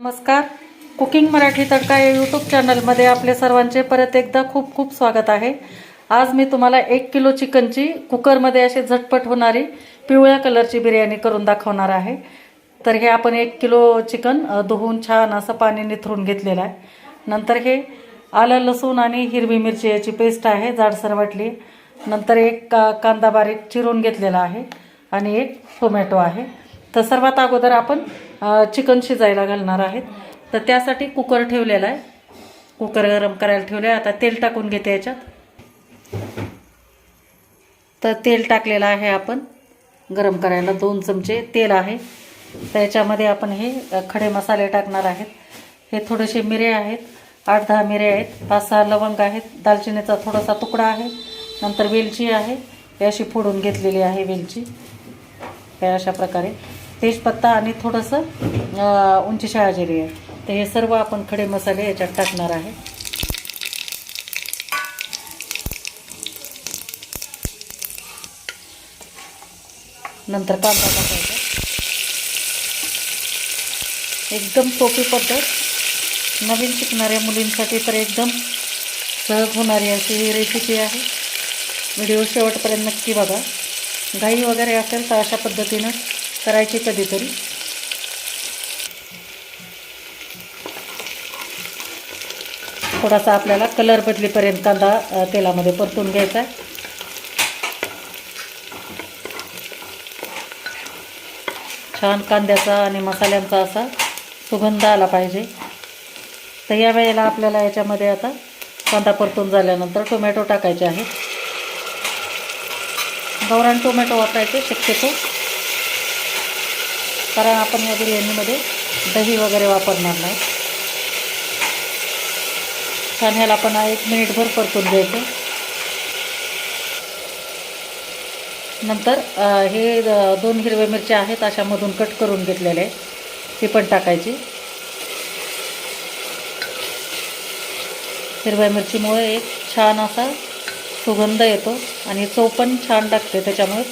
नमस्कार. कुकिंग मराठी तडका या यूट्यूब चॅनलमध्ये आपले सर्वांचे परत एकदा खूप खूप स्वागत आहे. आज मी तुम्हाला एक किलो चिकनची कुकरमध्ये अशी झटपट होणारी पिवळ्या कलरची बिर्याणी करून दाखवणार आहे. तर हे आपण एक किलो चिकन धुवून छान असं पाणी निथरून घेतलेलं आहे. नंतर हे आलं लसूण आणि हिरवी मिरची याची पेस्ट आहे जाडसर वाटली. नंतर एक का कांदा बारीक चिरून घेतलेला आहे आणि एक टोमॅटो आहे. तर सर्वात अगोदर आपण चिकन शिजायला घालणार आहेत. तर त्यासाठी कुकर ठेवलेला आहे. कुकर गरम करायला ठेवले आहे आता तेल टाकून घेते याच्यात. तर तेल टाकलेलं आहे आपण. गरम करायला दोन चमचे तेल आहे. तर याच्यामध्ये आपण हे खडे मसाले टाकणार आहेत. हे थोडेसे मिरे आहेत. आठ दहा मिरे आहेत. पाच सहा लवंग आहेत. दालचिनीचा थोडासा तुकडा आहे. नंतर वेलची आहे. हे अशी फोडून घेतलेली आहे वेलची. हे अशा प्रकारे. तेजपत्ता आणि थोडंसं अ, उंची शहाजिरी आहे. तर हे सर्व आपण खडे मसाले याच्यात टाकणार आहे. नंतर कांदा टाकायचा. एकदम सोपी पद्धत. नवीन शिकणाऱ्या मुलींसाठी तर एकदम सहज होणारी अशी ही रेसिपी आहे. व्हिडिओ शेवटपर्यंत नक्की बघा. घाई वगैरे असेल तर अशा पद्धतीनं करायची कधीतरी. थोडासा आपल्याला कलर बदलीपर्यंत कांदा तेलामध्ये परतून घ्यायचा आहे. छान कांद्याचा आणि मसाल्यांचा असा सुगंध आला पाहिजे. तर या वेळेला आपल्याला याच्यामध्ये आता कांदा परतून झाल्यानंतर टोमॅटो टाकायचे आहेत. गौरान टोमॅटो वापरायचे शक्यतो. कारण आपण या बिर्याणीमध्ये दही वगैरे वापरणार नाही. छान ह्याला आपण एक मिनिटभर परतून घ्यायचं. नंतर हे दोन हिरव्या मिरच्या आहेत अशामधून कट करून घेतलेले ती पण टाकायची. हिरव्या मिरचीमुळे एक छान असा सुगंध येतो आणि चव पण छान टाकते त्याच्यामुळे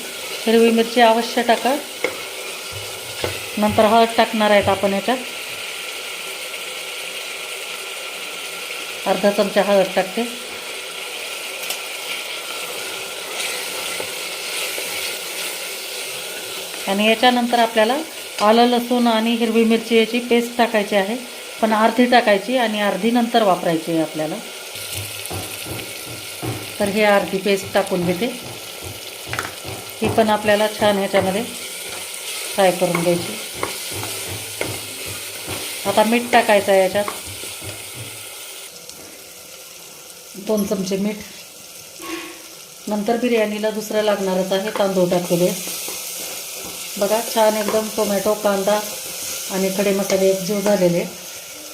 हिरवी मिरची अवश्य टाका. नंतर हळद टाकणार आहेत आपण याच्यात. अर्धा चमचा हळद टाकते. आणि याच्यानंतर आपल्याला आलं लसूण आणि हिरवी मिरची याची पेस्ट टाकायची आहे. पण अर्धी टाकायची आणि अर्धी नंतर वापरायची आहे आपल्याला. तर हे अर्धी पेस्ट टाकून घेते. ही पण आपल्याला छान ह्याच्यामध्ये फ्राय करून घ्यायची. आता मीठ टाकायचं आहे याच्यात. दोन चमचे मीठ. नंतर बिर्याणीला दुसरं लागणारच आहे तांदूळ टाकलेले. बघा छान एकदम टोमॅटो कांदा आणि खडे मसाले एकजीव झालेले.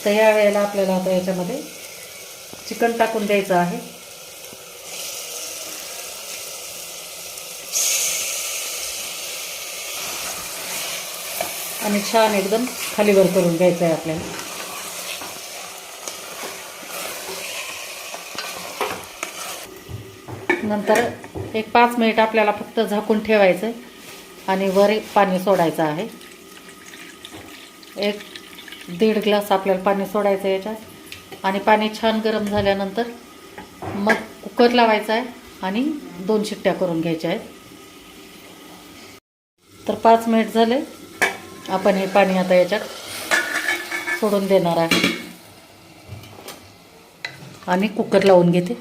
तर या वेळेला आपल्याला आता याच्यामध्ये चिकन टाकून द्यायचं आहे. आणि छान एकदम खालीवर करून घ्यायचं आहे आपल्याला. नंतर एक पाच मिनिट आपल्याला फक्त झाकून ठेवायचं आणि वर एक पाणी सोडायचं आहे. एक दीड ग्लास आपल्याला पाणी सोडायचं आहे याच्यात. आणि पाणी छान गरम झाल्यानंतर मग कुकर लावायचा आहे आणि दोन शिट्ट्या करून घ्यायच्या आहेत. तर पाच मिनिट झाले. आपण हे पाणी आता याच्यात सोडून देणार आहे. आणि कुकर लावून घेते.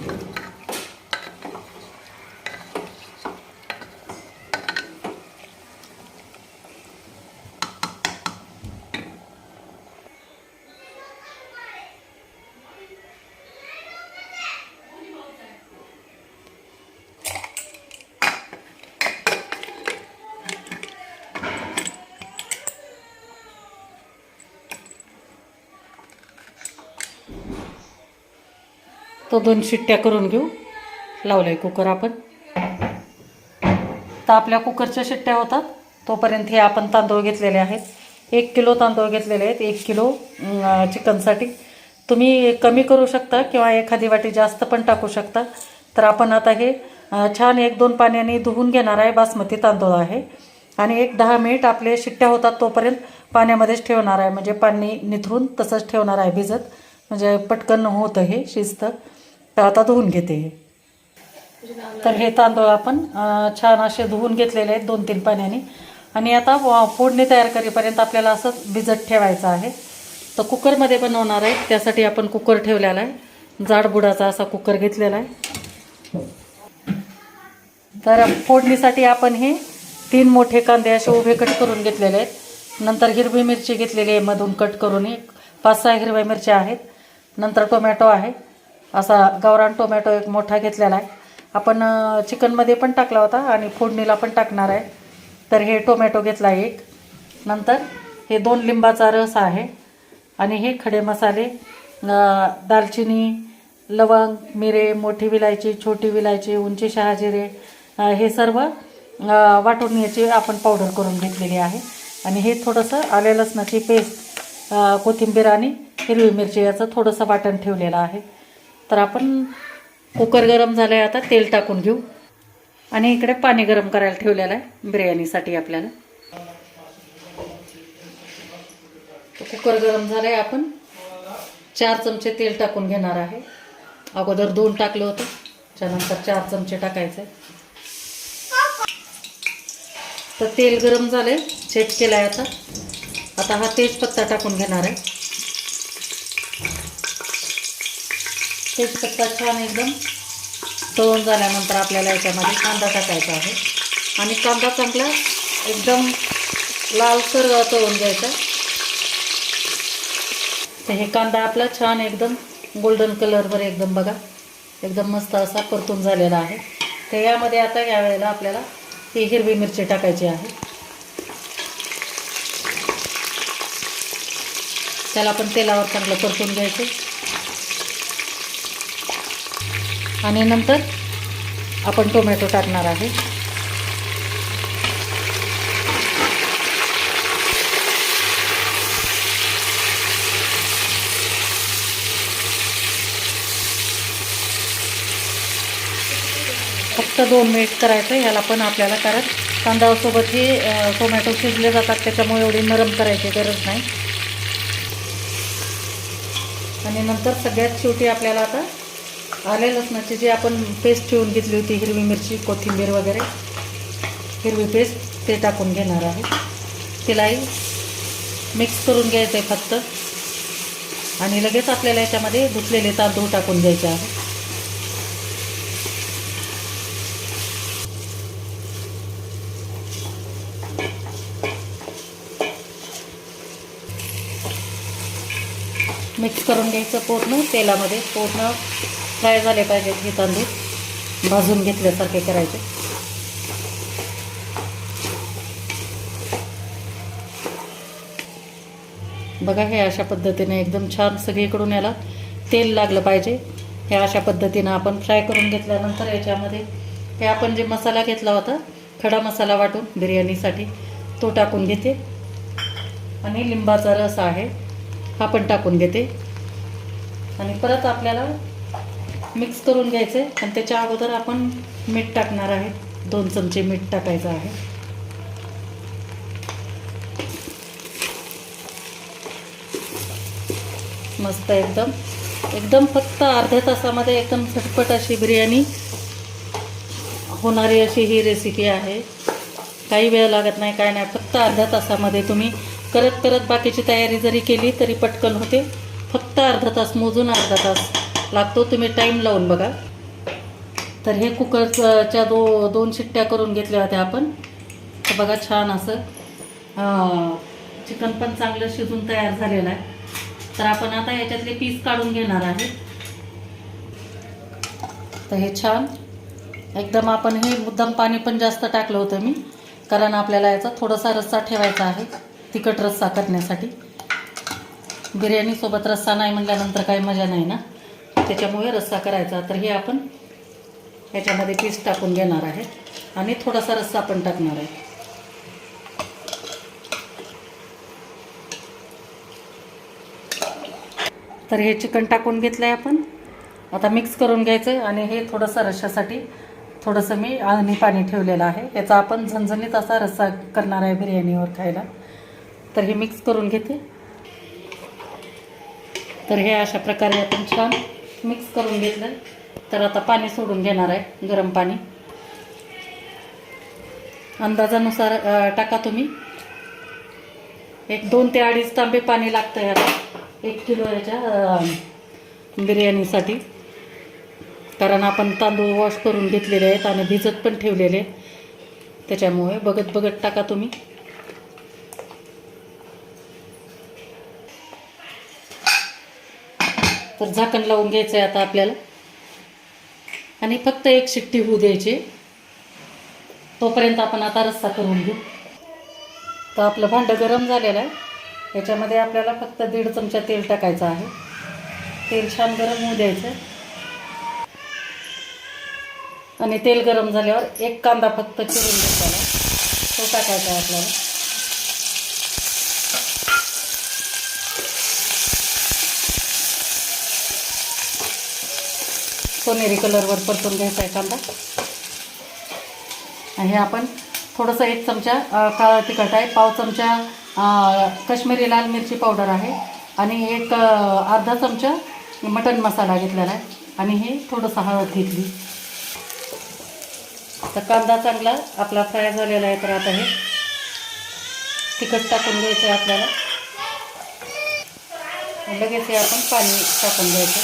तो दोन शिट्ट्या करून घेऊ. लावलं आहे कुकर आपण. तर आपल्या कुकरच्या शिट्ट्या होतात. तोपर्यंत हे आपण तांदूळ घेतलेले आहेत. एक किलो तांदूळ घेतलेले आहेत. एक किलो चिकनसाठी. तुम्ही कमी करू शकता किंवा एखादी वाटी जास्त पण टाकू शकता. तर आपण आता हे छान एक दोन पाण्याने धुवून घेणार आहे. बासमती तांदूळ आहे. आणि एक दहा मिनिट आपले शिट्ट्या होतात तोपर्यंत पाण्यामध्येच ठेवणार आहे. म्हणजे पाणी निथरून तसंच ठेवणार आहे भिजत. म्हणजे पटकन होतं हे शिजतं. तर आता धुवून घेते. तर हे तांदूळ आपण छान असे धुवून घेतलेले आहेत दोन तीन पाण्याने. आणि आता फोडणी तयार करेपर्यंत आपल्याला असंच भिजत ठेवायचं आहे. तर कुकरमध्ये बनवणार आहे. त्यासाठी आपण कुकर ठेवलेला आहे. जाडबुडाचा असा कुकर घेतलेला आहे. तर फोडणीसाठी आपण हे तीन मोठे कांदे असे उभे कट करून घेतलेले आहेत. नंतर हिरवी मिरची घेतलेली आहे मधून कट करून एक पाच सहा हिरव्या मिरच्या आहेत. नंतर टोमॅटो आहे. असा गावरान टोमॅटो एक मोठा घेतलेला आहे. आपण चिकनमध्ये पण टाकला होता आणि फोडणीला पण टाकणार आहे. तर हे टोमॅटो घेतला एक. नंतर हे दोन लिंबाचा रस आहे आणि हे खडे मसाले दालचिनी लवंग मिरे मोठी विलायची छोटी विलायची उंची शहाजिरे हे सर्व वाटून याची आपण पावडर करून घेतलेली आहे. आणि हे थोडंसं आले लसणाची पेस्ट कोथिंबीर आणि हिरवी मिरची याचं थोडंसं वाटण ठेवलेलं आहे. तर आपण कुकर गरम झालं आहे आता तेल टाकून घेऊ. आणि इकडे पाणी गरम करायला ठेवलेलं आहे बिर्याणीसाठी आपल्याला. कुकर गरम झालं आहे आपण. चार चमचे तेल टाकून घेणार आहे. अगोदर दोन टाकलं होतं त्यानंतर चार चमचे टाकायचे तर तेल गरम झालंय चेक केलं आहे आता. आता हा तेजपत्ता टाकून घेणार आहे. तेजपत्ता छान एकदम तळून झाल्यानंतर आपल्याला याच्यामध्ये कांदा टाकायचा आहे. आणि कांदा चांगला एकदम लालसर तळून घ्यायचा. तर हे कांदा आपला छान एकदम गोल्डन कलरवर एकदम बघा एकदम मस्त असा परतून झालेला आहे. तर यामध्ये आता यावेळेला आपल्याला ही हिरवी मिरची टाकायची आहे. त्याला आपण तेलावर चांगलं परतून घ्यायचं. आणि नंतर आपण टोमॅटो टाकणार आहे. फक्त दोन मिनिट करायचं याला पण आपल्याला कारण तांदळासोबत हे टोमॅटो शिजले जातात त्याच्यामुळे एवढी नरम करायची गरज नाही. आणि नंतर सगळ्यात शेवटी आपल्याला आता आले लसणाची जी आपण पेस्ट ठेवून घेतली होती हिरवी मिरची कोथिंबीर वगैरे. हिरवी पेस्ट ते टाकून घेणार आहे. तिलाही मिक्स करून घ्यायचं आहे फक्त. आणि लगेच आपल्याला याच्यामध्ये धुतलेले तांदूळ टाकून द्यायचे आहे. मिक्स करून घ्यायचं पूर्ण तेलामध्ये. पूर्ण फ्राय झाले पाहिजेत हे तांदूळ. भाजून घेतल्यासारखे करायचे. बघा हे अशा पद्धतीने एकदम छान सगळीकडून याला तेल लागलं पाहिजे. हे अशा पद्धतीनं आपण फ्राय करून घेतल्यानंतर याच्यामध्ये हे आपण जे मसाला घेतला होता खडा मसाला वाटून बिर्याणीसाठी तो टाकून घेते. आणि लिंबाचा रस आहे हा पण टाकून घेते. आणि परत आपल्याला मिक्स करून घ्यायचं. आहे आणि त्याच्या अगोदर आपण मीठ टाकणार आहे. दोन चमचे मीठ टाकायचं आहे. मस्त एकदम. एकदम फक्त अर्ध्या तासामध्ये एकदम झटपट अशी बिर्याणी होणारी अशी ही रेसिपी आहे. काही वेळ लागत नाही काय नाही. फक्त अर्ध्या तासामध्ये तुम्ही करत करत बाकीची तयारी जरी केली तरी पटकन होते. फक्त अर्धा तास मोजून अर्धा तास. लागतो तुम्ही टाईम लावून बघा. तर हे कुकरच्या दो दोन शिट्ट्या करून घेतल्या होत्या आपण. तर बघा छान असं चिकन पण चांगलं शिजून तयार झालेलं आहे. तर आपण आता याच्यातले पीस काढून घेणार आहे. तर हे छान. एकदम आपण हे मुद्दाम पाणी पण जास्त टाकलं होतं मी कारण आपल्याला याचा थोडासा रस्सा ठेवायचा आहे तिखट रस्सा करण्यासाठी. बिर्याणीसोबत रस्सा नाही म्हटल्यानंतर काही मजा नाही ना? त्याच्यामुळे रस्सा करायचा. तर हे आपण याच्यामध्ये पीस टाकून घेणार आहे. आणि थोडासा रस्सा पण टाकणार आहे. तर हे चिकन टाकून घेतलं आहे आपण. आता मिक्स करून घ्यायचं आहे आणि हे थोडंसं रश्श्यासाठी थोडंसं मी आणि पाणी ठेवलेलं आहे. याचा आपण झणझणीत असा रस्सा करणार आहे बिर्याणीवर खायला. तर हे मिक्स करून घेते. तर हे अशा प्रकारे आपण छान मिक्स करून घेतलं. तर आता पाणी सोडून घेणार आहे गरम पाणी. अंदाजानुसार टाका तुम्ही. एक दोन ते अडीच तांबे पाणी लागतं याला एक किलो याच्या बिर्याणीसाठी. कारण आपण तांदूळ वॉश करून घेतलेले आहेत आणि भिजत पण ठेवलेले त्याच्यामुळे बघत बघत टाका तुम्ही. तर झाकण लावून घ्यायचं आहे आता आपल्याला. आणि फक्त एक शिट्टी होऊ द्यायची. तोपर्यंत आपण आता रस्सा करून घेऊ. तर आपलं भांडं गरम झालेलं आहे. याच्यामध्ये आपल्याला फक्त दीड चमचा तेल टाकायचं आहे. तेल छान गरम होऊ द्यायचं. आणि तेल गरम झाल्यावर एक कांदा फक्त चिरून घेतलेला तो टाकायचा आहे आपल्याला. सोनेरी कलरवर परतून घ्यायचा आहे कांदा. हे आपण थोडंसं एक चमचा काळा तिखट आहे. पाव चमचा कश्मीरी लाल मिरची पावडर आहे. आणि एक अर्धा चमचा मटन मसाला घेतलेला आहे. आणि हे थोडंसं हळद घेतली. तर कांदा चांगला आपला फ्राय झालेला आहे तर आता हे तिखट टाकून घ्यायचं आहे आपल्याला. लगेच हे आपण पाणी टाकून घ्यायचं.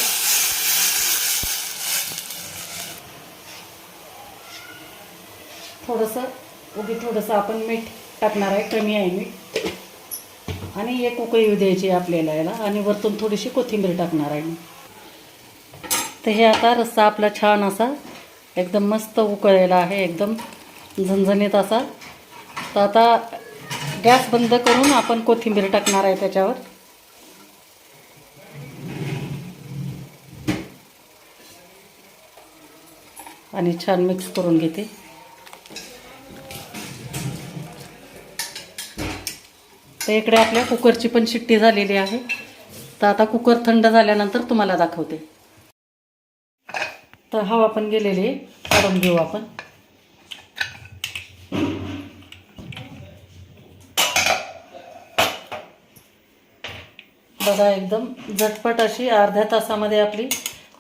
थोडंसं उगी थोडंसं आपण मीठ टाकणार आहे कमी आहे मीठ. आणि एक उकळी येऊ द्यायची आपल्याला याला आणि वरतून थोडीशी कोथिंबीर टाकणार आहे मी. तर हे आता रस्सा आपला छान असा एकदम मस्त उकळलेला आहे एकदम झणझणीत असा. तर आता गॅस बंद करून आपण कोथिंबीर टाकणार आहे त्याच्यावर. आणि छान मिक्स करून घेते. तर इकडे आपल्या कुकरची पण शिट्टी झालेली आहे. तर आता कुकर थंड झाल्यानंतर तुम्हाला दाखवते. तर हवा पण गेलेली आहे. काढून घेऊ आपण. बघा एकदम झटपट अशी अर्ध्या तासामध्ये आपली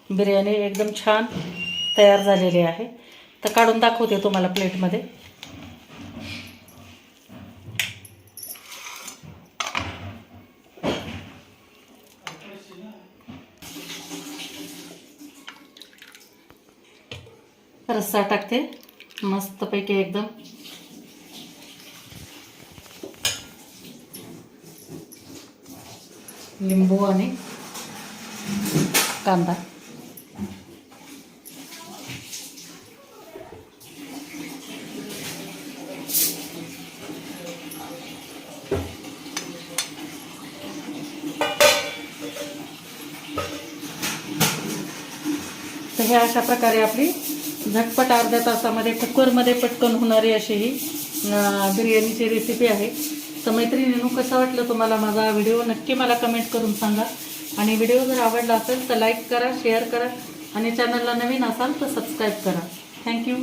बिर्याणी एकदम छान तयार झालेली आहे. तर काढून दाखवते तुम्हाला प्लेटमध्ये. रस्सा टाकते. मस्तपैकी एकदम. लिंबू आणि कांदा. तर हे अशा प्रकारे आपली झटपट अर्ध्या तासामध्ये कुकरमध्ये पटकन होणारी अशी ही बिर्याणीची रेसिपी आहे. तर मैत्रिणींनो कसं वाटलं तुम्हाला माझा व्हिडिओ नक्की मला कमेंट करून सांगा. आणि व्हिडिओ जर आवडला असेल तर लाईक करा शेअर करा. आणि चॅनलला नवीन असाल तर सबस्क्राईब करा. थँक्यू